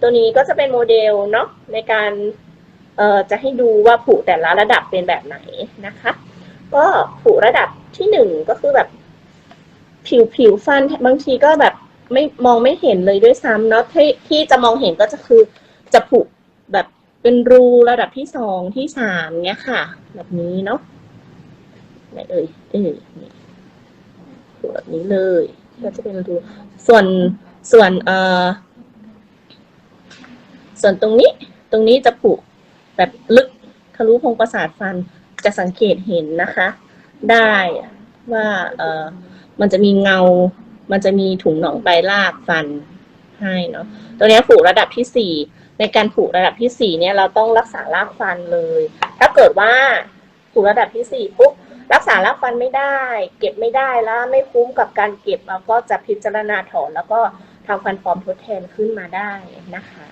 ตัวนี้ก็จะเป็นโมเดลเนาะในการจะให้ดูว่าผุแต่ละระดับเป็นแบบไหนนะคะ ก็ผุระดับที่หนึ่งก็คือแบบผิวผิวฟันบางทีก็แบบไม่มองไม่เห็นเลยด้วยซ้ำเนาะที่ที่จะมองเห็นก็จะคือจะผุแบบเป็นรูระดับที่สองที่สามเนี้ยค่ะ แบบนี้เนาะไหนเอ่ยเอ่ยนี่ผุแบบนี้เลย ก็จะเป็นรูส่วนส่วนเอ่อ ส่วนตรงนี้ตรงนี้จะผุแบบลึกทะลุโพรงประสาทฟันจะสังเกตเห็นนะคะ ได้ว่าเออมันจะมีเงา มันจะมีถุงหนองใบลากฟันให้เนาะตัวนี้ผูกระดับที่สี่ในการผูกระดับที่สี่เนี่ยเราต้องรักษารากฟันเลย ถ้าเกิดว่าผูกระดับที่สี่ปุ๊บรักษารากฟันไม่ได้ เก็บไม่ได้แล้วไม่คุ้มกับการเก็บเราก็จะพิจารณาถอนแล้วก็ทำฟันปลอมทดแทนขึ้นมาได้นะคะ